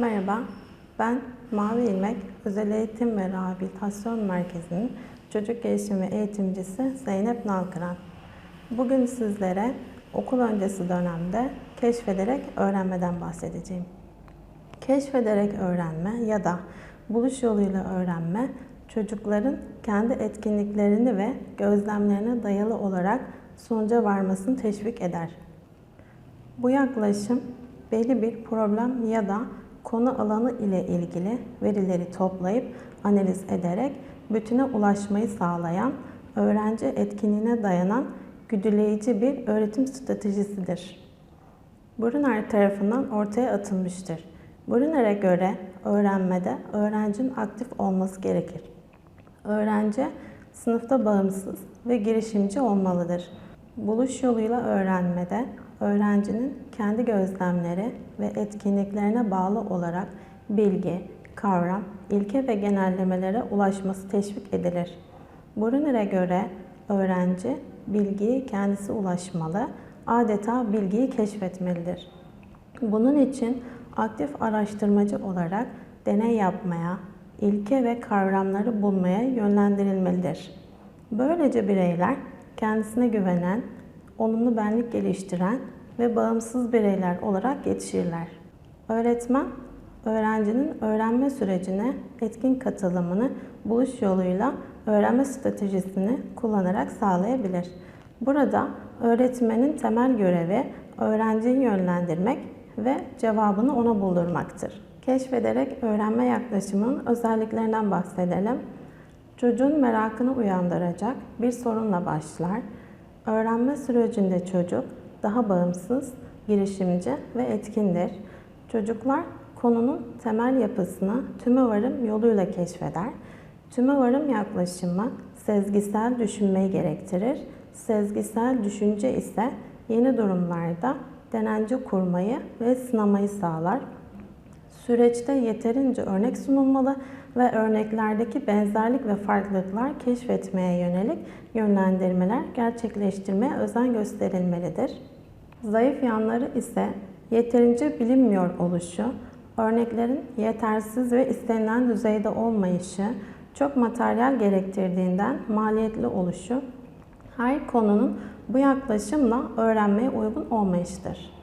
Merhaba, ben Mavi İlmek Özel Eğitim ve Rehabilitasyon Merkezi'nin çocuk gelişimi eğitimcisi Zeynep Nalkıran. Bugün sizlere okul öncesi dönemde keşfederek öğrenmeden bahsedeceğim. Keşfederek öğrenme ya da buluş yoluyla öğrenme çocukların kendi etkinliklerini ve gözlemlerine dayalı olarak sonuca varmasını teşvik eder. Bu yaklaşım belli bir problem ya da konu alanı ile ilgili verileri toplayıp analiz ederek bütüne ulaşmayı sağlayan, öğrenci etkinliğine dayanan güdüleyici bir öğretim stratejisidir. Brunner tarafından ortaya atılmıştır. Brunner'e göre öğrenmede öğrencinin aktif olması gerekir. Öğrenci sınıfta bağımsız ve girişimci olmalıdır. Buluş yoluyla öğrenmede öğrencinin kendi gözlemleri ve etkinliklerine bağlı olarak bilgi, kavram, ilke ve genellemelere ulaşması teşvik edilir. Brunner'e göre öğrenci bilgiyi kendisi ulaşmalı, adeta bilgiyi keşfetmelidir. Bunun için aktif araştırmacı olarak deney yapmaya, ilke ve kavramları bulmaya yönlendirilmelidir. Böylece bireyler kendisine güvenen, olumlu benlik geliştiren ve bağımsız bireyler olarak yetişirler. Öğretmen, öğrencinin öğrenme sürecine etkin katılımını buluş yoluyla öğrenme stratejisini kullanarak sağlayabilir. Burada öğretmenin temel görevi öğrenciyi yönlendirmek ve cevabını ona buldurmaktır. Keşfederek öğrenme yaklaşımının özelliklerinden bahsedelim. Çocuğun merakını uyandıracak bir sorunla başlar. Öğrenme sürecinde çocuk daha bağımsız, girişimci ve etkindir. Çocuklar konunun temel yapısını tümevarım yoluyla keşfeder. Tümevarım yaklaşımı sezgisel düşünmeyi gerektirir. Sezgisel düşünce ise yeni durumlarda denence kurmayı ve sınamayı sağlar. Süreçte yeterince örnek sunulmalı ve örneklerdeki benzerlik ve farklılıklar keşfetmeye yönelik yönlendirmeler gerçekleştirmeye özen gösterilmelidir. Zayıf yanları ise yeterince bilinmiyor oluşu, örneklerin yetersiz ve istenilen düzeyde olmayışı, çok materyal gerektirdiğinden maliyetli oluşu, her konunun bu yaklaşımla öğrenmeye uygun olmayıştır.